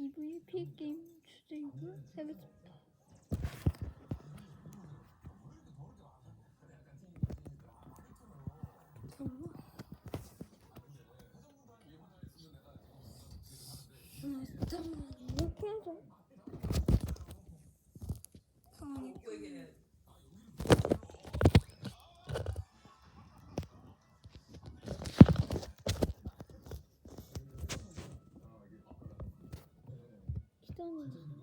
EVP 게임 주제이고요. 하겠습니다. 잠깐만. 음, 잠깐만. 이 렇게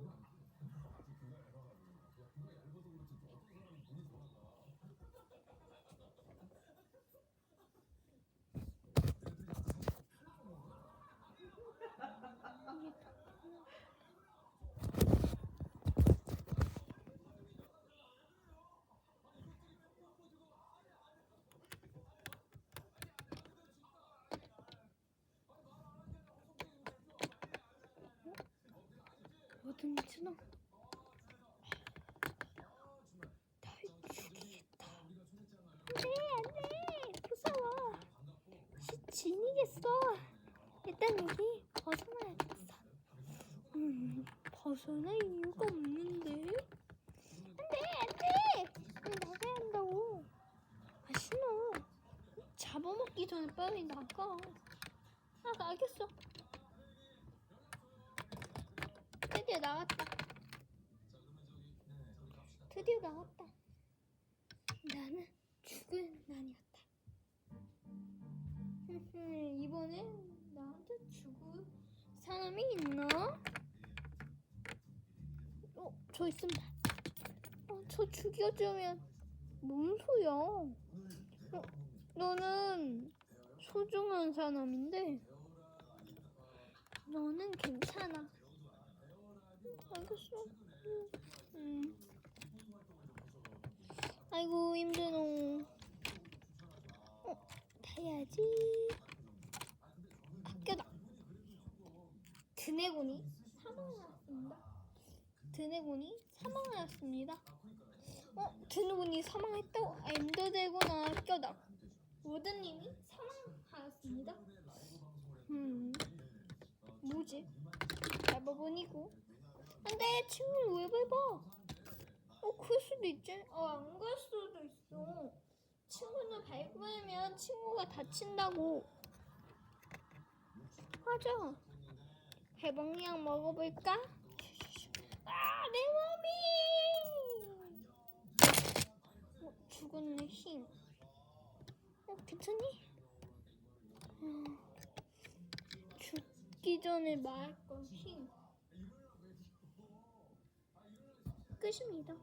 해서. 가만히 기다려. 뭐든지 나. 날 죽이겠다. 안돼 안돼 무서워. 시 진이겠어. 일단 여기 벗어나야겠어. 음 벗어날 이유가 없는데. 안돼 안돼. 나가야 한다고. 아 싫어. 잡아먹기 전에 빨리 나가. 아 알겠어. 드디어 나왔다. 드디어 나왔다. 나는 죽을 난이었다. 이번엔 나한테 죽을 사람이 있나? 어, 저 있습니다. 어, 저 죽여주면 뭔 소야? 어, 너는 소중한 사람인데 너는 괜찮아. 알겠어. 응. 응. 아이고 힘드노. 어, 타야지. 학교다. 드네곤이 사망하였습니다. 드네곤이 사망하였습니다. 어, 드네곤이 사망했다고? 아, 엔더드래곤 학교다. 워드님이 사망하였습니다. 음, 뭐지? 잡아보니고. 안돼 친구를 왜 밟아? 어 그럴 수도 있지. 어안 그럴 수도 있어. 친구는 밟으면 친구가 다친다고. 맞아. 해방약 먹어볼까? 아 내 몸이. 어 죽었네 힘. 어 괜찮니? 어, 죽기 전에 말할 건 힘. 끝입니다.